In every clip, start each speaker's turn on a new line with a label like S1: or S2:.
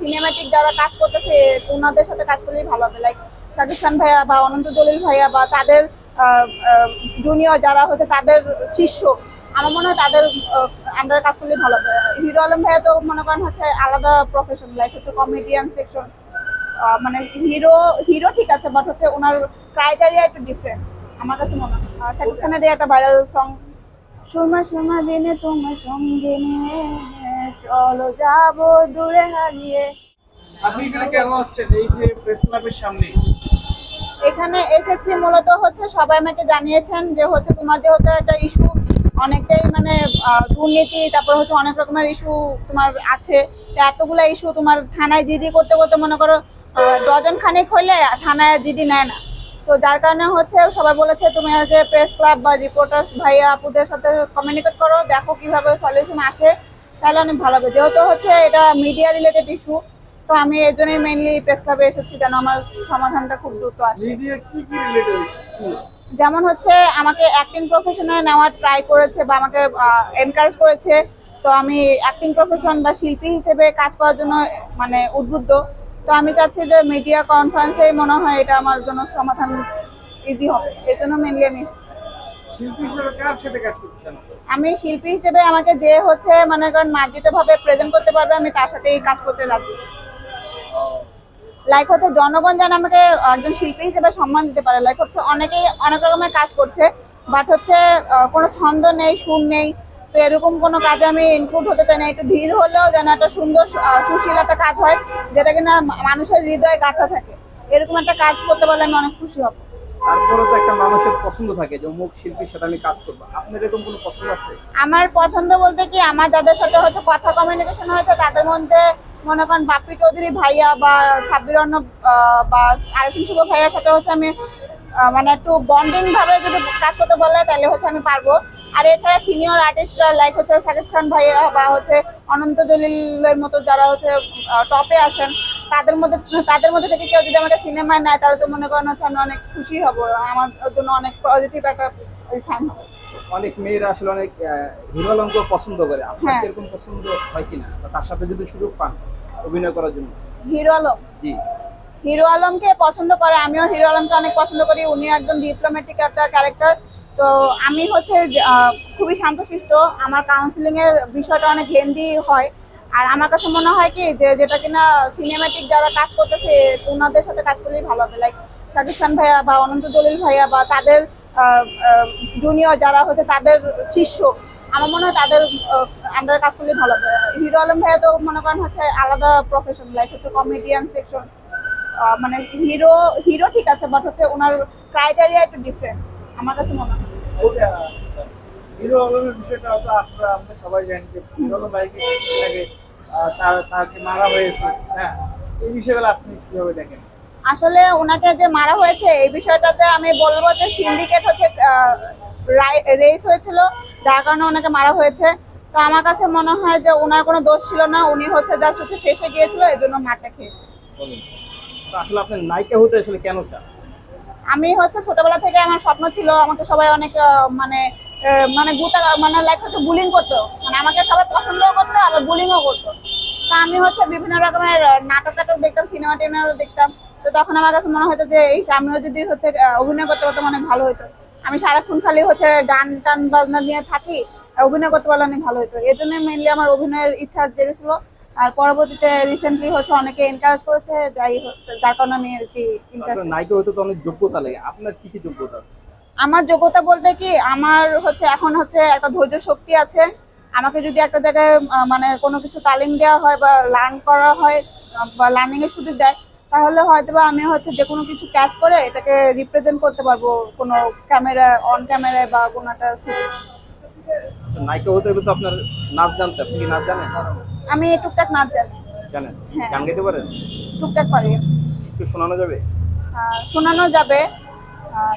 S1: Cinematic যারা কাজ করতেছে ওনাদের সাথে কাজ করলেই ভালো হবে। লাইক শাকিব খান ভাইয়া বা অনন্ত জলিল ভাইয়া বা তাদের জুনিয়র যারা হচ্ছে তাদের শিষ্য আমার মনে হয় তাদের আন্ডারে কাজ করলেই ভালো হবে। হিরো আলম ভাইয়া তো মনে করেন হচ্ছে আলাদা প্রফেশন লাইক হচ্ছে কমেডিয়ান সেকশন মানে হিরো হিরো ঠিক আছে বাট হচ্ছে ওনার ক্রাইটেরিয়া একটু ডিফারেন্ট আমার কাছে মনে হয়। শাকিব খানের একটা ভাইরাল সং সুরমা সুরমা দিনে তোমার সঙ্গে নিয়ে চলো যাব দূরে হারিয়ে।
S2: আপনি এখানে কেন এই যে প্রেস ক্লাবের সামনে।
S1: এখানে এসেছি মূলত হচ্ছে সবাই আমাকে জানিয়েছেন যে হচ্ছে তোমার যে হচ্ছে একটা ইস্যু অনেকটাই মানে দুর্নীতি তারপর হচ্ছে অনেক রকমের ইস্যু তোমার আছে। এতগুলো ইস্যু তোমার থানায় জিডি করতে করতে মনে করো ডজন খানেক হইলে থানায় জিডি নেয় না। তো যার কারণে হচ্ছে সবাই বলেছে তুমি আগে প্রেস ক্লাব বা রিপোর্টার্স ভাইয়া আপুদের সাথে কমিউনিকেট করো দেখো কীভাবে সলিউশন আসে। তাহলে অনেক ভালো হবে। যেহেতু হচ্ছে এটা মিডিয়া রিলেটেড ইস্যু তো আমি এই জন্যই মেইনলি প্রেস ক্লাবে এসেছি যেন আমার সমাধানটা খুব দ্রুত আসে।
S2: রিলেটেড
S1: যেমন হচ্ছে আমাকে অ্যাক্টিং প্রফেশনে নেওয়ার ট্রাই করেছে বা আমাকে এনকারেজ করেছে তো আমি অ্যাক্টিং প্রফেশন বা শিল্পী হিসেবে কাজ করার জন্য মানে উদ্বুদ্ধ। তো আমি চাচ্ছি যে মিডিয়া কনফারেন্সেই মনে হয় এটা আমার জন্য সমাধান ইজি হবে। এই জন্য মেনলি আমি এসেছি। আমি শিল্পী হিসেবে আমাকে যে হচ্ছে মনে করেন মার্জিত ভাবে প্রেজেন্ট করতে পারবে, আমি তার সাথেই কাজ করতে রাজি। লাইক হচ্ছে জনগণ যেন আমাকে একজন শিল্পী হিসেবে সম্মান দিতে পারে। লাইক হচ্ছে অনেকেই অনেক রকমের কাজ করছে বাট হচ্ছে কোনো ছন্দ নেই, সুর নেই, তো এরকম কোনো কাজে আমি ইনক্লুড হতে চাই না। একটু ধীর হলেও যেন একটা সুন্দর সুশীল একটা কাজ হয়, যেটা কিনা মানুষের হৃদয়ে গাঁথা থাকে। এরকম একটা কাজ করতে পারলে আমি অনেক খুশি হব।
S3: তারপরে তো একটা মানুষের পছন্দ থাকে যে অমুক শিল্পীর সাথে আমি কাজ করব। আপনার এরকম কোনো পছন্দ আছে?
S1: আমার পছন্দ বলতে কি আমার যাদের সাথে হচ্ছে কথা কমিউনিকেশন হয়েছে তাদের মধ্যে মনে করেন বাপ্পি চৌধুরী ভাইয়া বা সাব্বির আহ, বা আরিফিন শুভ ভাইয়ার সাথে হচ্ছে আমি মানে একটু বন্ডিং ভাবে যদি কাজ করতে বলে তাহলে হচ্ছে আমি পারব। আর এছাড়া সিনিয়র আর্টিস্টরা লাইক হচ্ছে সাকিব খান ভাইয়া বা হচ্ছে অনন্ত জলিলের মতো যারা হচ্ছে টপে আছেন তাদের মধ্যে তাদের মধ্যে থেকে কেউ যদি আমাকে সিনেমায় নেয় তাহলে তো মনে করেন হচ্ছে আমি অনেক খুশি হব। আমার জন্য অনেক পজিটিভ একটা সাইন হবে।
S3: অনেক মেয়েরা আসলে অনেক আহ, হিরো আলমকে পছন্দ করে। আপনার
S1: হ্যাঁ।
S3: এরকম পছন্দ হয় কিনা? তার সাথে যদি সুযোগ পান অভিনয় করার জন্য?
S1: হিরো আলম?
S3: জি।
S1: হিরো আলমকে পছন্দ করে আমিও হিরো আলমকে অনেক পছন্দ করি। উনি একদম ডিপ্লোম্যাটিক একটা ক্যারেক্টার তো আমি হচ্ছে খুবই শান্তশিষ্ট। আমার কাউন্সিলিং এর বিষয়টা অনেক লেন্দি হয়। আর আমার কাছে মনে হয় কি, যে যেটা কিনা সিনেমাটিক যারা কাজ করতেছে, ওনাদের সাথে কাজ করলেই ভালো হবে। লাইক শাকিব খান ভাইয়া বা অনন্ত জলিল ভাইয়া বা তাদের জুনিয়র যারা হচ্ছে তাদের শিষ্য, আমার মনে হয় তাদের আন্ডারে কাজ করলেই ভালো হবে। হিরো আলম ভাইয়া তো মনে করেন হচ্ছে আলাদা প্রফেশন লাইক হচ্ছে কমেডিয়ান সেকশন মানে হিরো হিরো ঠিক আছে বাট হচ্ছে ওনার ক্রাইটেরিয়া একটু ডিফারেন্ট আমার কাছে মনে হয়।
S2: আচ্ছা হিরো আলমের বিষয়টা তো আপনারা আমরা সবাই জানি যে হিরো আলম ভাইকে আগে আহ, তার তাকে মারা হয়েছে। হ্যাঁ এই বিষয়গুলো আপনি কীভাবে দেখেন?
S1: আসলে ওনাকে যে মারা হয়েছে এই বিষয়টাতে আমি বলব যে সিন্ডিকেট হচ্ছে রেস হয়েছিল যার কারণে ওনাকে মারা হয়েছে। তো আমার কাছে মনে হয় যে ওনার কোনো দোষ ছিল না উনি হচ্ছে জাস্ট হচ্ছে ফেসে গিয়েছিল এই জন্য মারটা খেয়েছে।
S3: আসলে আপনার নায়িকা হতে আসলে কেন চান?
S1: আমি হচ্ছে ছোটবেলা থেকে আমার স্বপ্ন ছিল, আমাকে সবাই অনেক মানে মানে গুতা মানে লাইক হচ্ছে বুলিং করতো। মানে আমাকে সবাই পছন্দও করতো, আবার বুলিংও করতো। তা আমি হচ্ছে বিভিন্ন রকমের নাটক টাটক দেখতাম সিনেমা টিনেমা দেখতাম। তো তখন আমার কাছে মনে হতো যে এই আমিও যদি হচ্ছে অভিনয় করতে পারতাম, অনেক ভালো হতো আমি সারাক্ষণ খালি হচ্ছে গান টান বাজনা নিয়ে থাকি অভিনয় করতে পারলে অনেক ভালো হতো এই জন্য মেনলি আমার অভিনয়ের ইচ্ছা জেগেছিল। আর পরবর্তীতে রিসেন্টলি হচ্ছে অনেকে এনকারেজ করেছে যাই যার কারণে আমি আর কি
S3: নায়িকা হতে তো অনেক যোগ্যতা লাগে। আপনার কি কি যোগ্যতা আছে?
S1: আমার যোগ্যতা বলতে কি আমার হচ্ছে এখন হচ্ছে একটা ধৈর্য শক্তি আছে। আমাকে যদি একটা জায়গায় মানে কোনো কিছু তালিম দেওয়া হয় বা লার্ন করা হয় বা লার্নিং এর সুযোগ দেয় তাহলে হয়তো বা আমি হচ্ছে যে কোনো কিছু ক্যাচ করে এটাকে রিপ্রেজেন্ট করতে পারব কোনো ক্যামেরা অন ক্যামেরায় বা কোনো একটা।
S3: আচ্ছা, নায়িকা হতে হলে তো আপনার নাচ জানতে আপনি কি নাচ জানেন?
S1: আমি টুকটাক নাচ জানি।
S3: জানেন?
S1: হ্যাঁ।
S3: গান গাইতে পারেন?
S1: টুকটাক পারি।
S3: একটু শোনানো যাবে?
S1: আহ, শোনানো যাবে।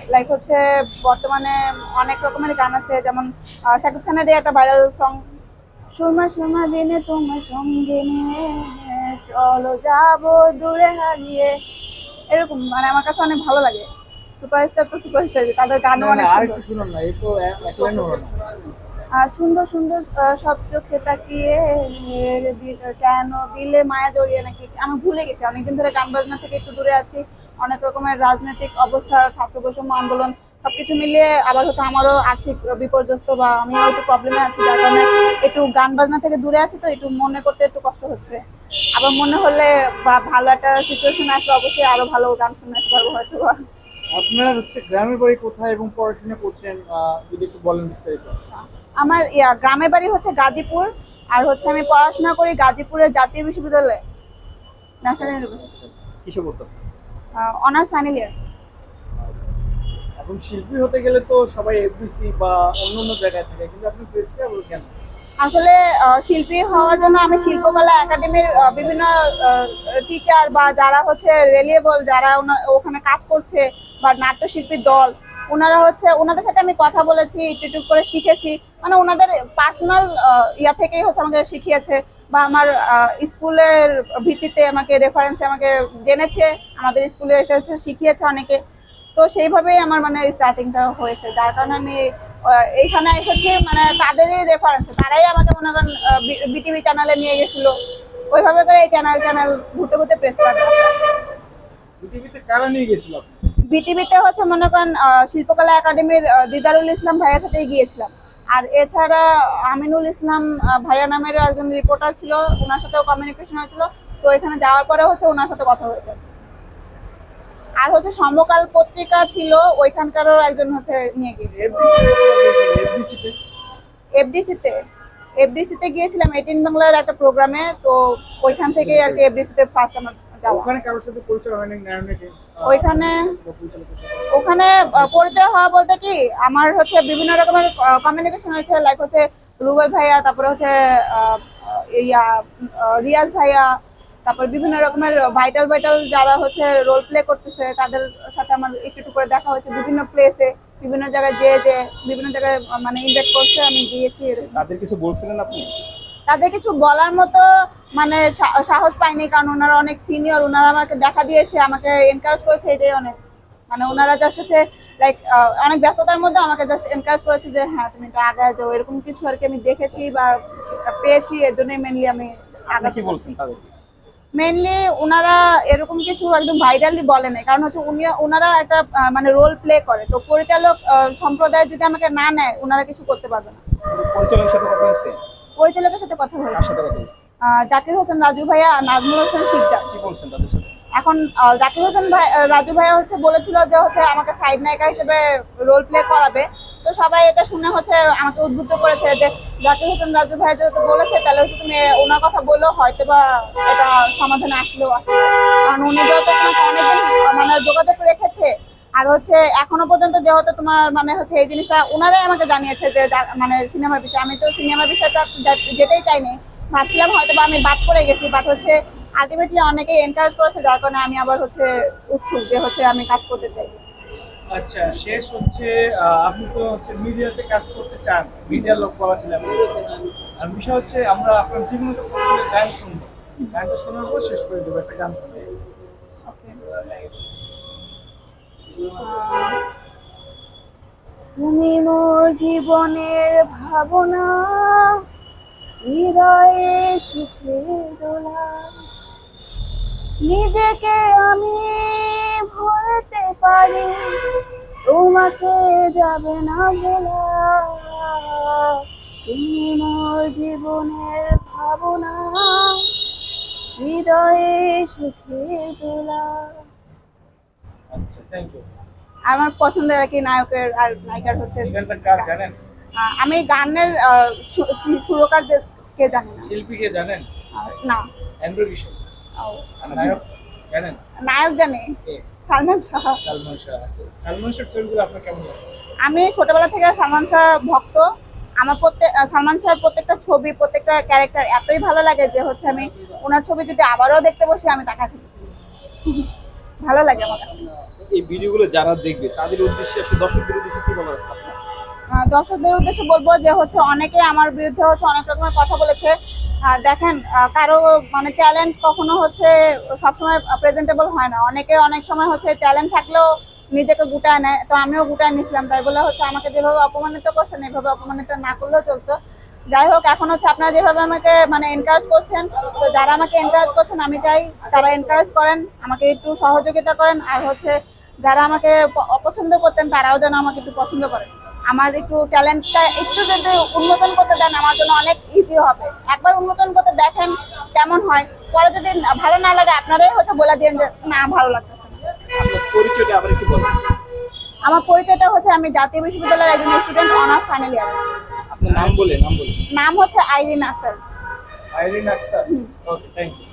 S1: লাইক হচ্ছে বর্তমানে অনেক রকমের গান আছে যেমন শাকিব খানের একটা ভাইরাল সং সুরমা সুরমা দিনে তোমার সঙ্গে নিয়ে চলো যাব দূরে হারিয়ে। এরকম মানে আমার কাছে অনেক ভালো লাগে। সুপারস্টার তো সুপারস্টার তাদের গানও অনেক
S2: আর
S1: সুন্দর।
S2: একটু শুনুন না এই তো এক লাইন হলো না।
S1: সুন্দর সুন্দর সব চোখে তাকিয়ে কেন দিলে মায়া জড়িয়ে নাকি? আমি ভুলে গেছি অনেকদিন ধরে গান বাজনা থেকে একটু দূরে আছি। অনেক রকমের রাজনৈতিক অবস্থা ছাত্র বৈষম্য আন্দোলন সবকিছু মিলিয়ে আবার হচ্ছে আমারও আর্থিক বিপর্যস্ত বা আমিও একটু প্রবলেমে আছি যার কারণে একটু গান বাজনা থেকে দূরে আছি তো একটু মনে করতে একটু কষ্ট হচ্ছে। আবার মনে হলে বা ভালো একটা সিচুয়েশন আসলে অবশ্যই আরও ভালো গান শুনতে পারব হয়তো
S2: আপনার হচ্ছে গ্রামের বাড়ি কোথায় এবং পড়াশোনা করছেন যদি একটু বলেন বিস্তারিত।
S1: আমার ইয়া গ্রামের বাড়ি হচ্ছে গাজীপুর আর হচ্ছে আমি পড়াশোনা করি গাজীপুরের জাতীয় বিশ্ববিদ্যালয়ে ন্যাশনাল ইউনিভার্সিটি
S3: কিসে করতেছেন
S1: অনার্স ফাইনাল ইয়ার
S2: এখন শিল্পী হতে গেলে তো সবাই এফবিসি বা অন্য অন্য জায়গায় থাকে কিন্তু আপনি প্রেস কেন?
S1: আসলে শিল্পী হওয়ার জন্য আমি শিল্পকলা একাডেমির বিভিন্ন টিচার বা যারা হচ্ছে রেলিয়েবল যারা ওখানে কাজ করছে বা নাট্যশিল্পীর দল ওনারা হচ্ছে ওনাদের সাথে আমি কথা বলেছি একটু একটু করে শিখেছি। মানে ওনাদের পার্সোনাল ইয়া থেকেই হচ্ছে আমাকে শিখিয়েছে বা আমার স্কুলের ভিত্তিতে আমাকে রেফারেন্সে আমাকে জেনেছে আমাদের স্কুলে এসে হচ্ছে শিখিয়েছে অনেকে। তো সেইভাবেই আমার মানে স্টার্টিংটা হয়েছে। যার কারণে আমি এইখানে এসেছি মানে তাদেরই রেফারেন্স তারাই আমাকে মনে করেন বিটিভি চ্যানেলে নিয়ে গেছিল। ওইভাবে করে এই চ্যানেল চ্যানেল ঘুরতে ঘুরতে প্রেস
S2: কারা
S1: বিটিভিতে হচ্ছে মনে করেন শিল্পকলা একাডেমির দিদারুল ইসলাম ভাইয়ের সাথেই গিয়েছিলাম। আর এছাড়া আমিনুল ইসলাম ভাইয়া নামের একজন রিপোর্টার ছিল, ওনার সাথেও কমিউনিকেশন হয়েছিল। তো এখানে যাওয়ার পরে হচ্ছে ওনার সাথে কথা হয়েছে। আর হচ্ছে সমকাল পত্রিকা ছিল, ওইখানকারও একজন হচ্ছে নিয়ে গিয়েছে।
S2: এফবিসিতে
S1: এফডিসিতে এফডিসিতে গিয়েছিলাম এটিন বাংলার একটা প্রোগ্রামে তো ওইখান থেকে আর কি এফডিসিতে ফার্স্ট আমার যাওয়া।
S2: ওখানে কারোর সাথে পরিচয় হয়নি নারায়ণকে
S1: ওইখানে- ওখানে পরিচয় হওয়া বলতে কি আমার হচ্ছে বিভিন্ন রকমের কমিউনিকেশন হয়েছে লাইক হচ্ছে রুবেল ভাইয়া তারপরে হচ্ছে আহ, ইয়া রিয়াজ ভাইয়া তারপর বিভিন্ন রকমের ভাইটাল ভাইটাল যারা হচ্ছে রোল প্লে করতেছে তাদের সাথে আমার একটু একটু করে দেখা হয়েছে বিভিন্ন প্লেসে বিভিন্ন জায়গায় যে যে বিভিন্ন জায়গায় মানে ইনভাইট করছে আমি গিয়েছি
S3: তাদের কিছু বলছিলেন আপনি?
S1: তাদের কিছু বলার মতো মানে সাহস পাইনি কারণ ওনারা অনেক সিনিয়র ওনারা আমাকে দেখা দিয়েছে আমাকে এনকারেজ করেছে এটাই অনেক। মানে ওনারা জাস্ট হচ্ছে লাইক অনেক ব্যস্ততার মধ্যে আমাকে জাস্ট এনকারেজ করেছে যে হ্যাঁ তুমি তো আগে যাও। এরকম কিছু আর কি আমি দেখেছি বা পেয়েছি এর জন্যই মেনলি আমি
S3: কি বলছেন
S1: মেনলি ওনারা এরকম কিছু একদম ভাইরালি বলে নাই কারণ হচ্ছে উনি ওনারা একটা মানে রোল প্লে করে। তো পরিচালক সম্প্রদায় যদি আমাকে না নেয় ওনারা কিছু করতে পারবে না।
S3: পরিচালকের সাথে কথা হয়েছে?
S1: পরিচালকের সাথে কথা
S3: সাথে হয়েছে?
S1: জাকির হোসেন রাজু ভাইয়া আর নাজমুল হোসেন শিকদার।
S3: কি বলছেন তাদের সাথে?
S1: এখন জাকির হোসেন ভাই রাজু ভাইয়া হচ্ছে বলেছিল যে হচ্ছে আমাকে সাইড নায়িকা হিসেবে রোল প্লে করাবে। তো সবাই এটা শুনে হচ্ছে আমাকে উদ্বুদ্ধ করেছে যে জাকির হোসেন রাজু ভাই যেহেতু বলেছে তাহলে হচ্ছে তুমি ওনার কথা বলল হয়তো বা এটা সমাধানে আসলেও আসবে কারণ উনি যেহেতু অনেকদিন মানে যোগাযোগ রেখেছে আর হচ্ছে এখনও পর্যন্ত যেহেতু তোমার মানে হচ্ছে এই জিনিসটা ওনারাই আমাকে জানিয়েছে যে মানে সিনেমার বিষয় আমি তো সিনেমার বিষয়টা যেতেই চাইনি। ভাবছিলাম হয়তো বা আমি বাদ পড়ে গেছি বাট হচ্ছে আলটিমেটলি অনেকে এনকারেজ করেছে যার কারণে আমি আবার হচ্ছে উৎসুক যে হচ্ছে আমি কাজ করতে চাই।
S2: আচ্ছা শেষ হচ্ছে আপনি তো হচ্ছে মিডিয়াতে কাজ করতে চান মিডিয়ার লোক বলা ছিল আর বিষয় হচ্ছে আমরা আপনার জীবনে পছন্দের গান শুনব। গানটা শোনার পর শেষ করে দেবো একটা গান শুনব।
S1: তুমি মোর জীবনের ভাবনা, হৃদয়ে সুখে দোলা নিজেকে আমি ভুলতে পারি, তোমাকে যাবে না বলা। তুমি মোর জীবনের ভাবনা, হৃদয়ে সুখে দোলা
S2: আচ্ছা থ্যাংক ইউ
S1: আমার পছন্দের আর কি নায়কের আর নায়িকার হচ্ছে আমি গানের সুরকার কে জানি না।
S2: শিল্পীকে জানেন?
S1: না।
S2: অ্যান্ড্রু কিশোর। নায়ক জানেন?
S1: নায়ক জানি। সালমান শাহ।
S2: সালমান শাহ আচ্ছা। সালমান শাহ ছবিগুলো আপনার কেমন
S1: আমি ছোটবেলা থেকে সালমান শাহ ভক্ত। আমার প্রত্যেক সালমান শাহের প্রত্যেকটা ছবি প্রত্যেকটা ক্যারেক্টার এতই ভালো লাগে যে হচ্ছে আমি ওনার ছবি যদি আবারও দেখতে বসি আমি টাকা থাকি ভালো লাগে আমার কাছে।
S3: এই ভিডিওগুলো যারা দেখবে, তাদের উদ্দেশ্যে আসলে দর্শকদের উদ্দেশ্যে কি বলার আছে আপনার?
S1: দর্শকদের উদ্দেশ্যে বলব যে হচ্ছে অনেকে আমার বিরুদ্ধে হচ্ছে অনেক রকমের কথা বলেছে। দেখেন কারও মানে ট্যালেন্ট কখনো হচ্ছে সবসময় প্রেজেন্টেবল হয় না। অনেকে অনেক সময় হচ্ছে ট্যালেন্ট থাকলেও নিজেকে গুটায় নেয়। তো আমিও গুটায় নিছিলাম, তাই বলে হচ্ছে আমাকে যেভাবে অপমানিত করছেন, এভাবে অপমানিত না করলেও চলতো। যাই হোক, এখন হচ্ছে আপনারা যেভাবে আমাকে মানে এনকারেজ করছেন, তো যারা আমাকে এনকারেজ করছেন, আমি চাই তারা এনকারেজ করেন, আমাকে একটু সহযোগিতা করেন। আর হচ্ছে যারা আমাকে অপছন্দ করতেন তারাও যেন আমাকে একটু পছন্দ করেন আমার একটু ট্যালেন্টটা একটু যদি উন্মোচন করতে দেন আমার জন্য অনেক ইজি হবে। একবার উন্মোচন করতে দেখেন কেমন হয়। পরে যদি ভালো না লাগে আপনারাই হয়তো বলে দিন যে না ভালো লাগতেছে আমার পরিচয়টা হচ্ছে আমি জাতীয় বিশ্ববিদ্যালয়ের একজন স্টুডেন্ট অনার্স ফাইনাল ইয়ার
S3: নাম বলে নাম বলে
S1: নাম হচ্ছে Irin Akter.
S2: Irin Akter. Okay thank you.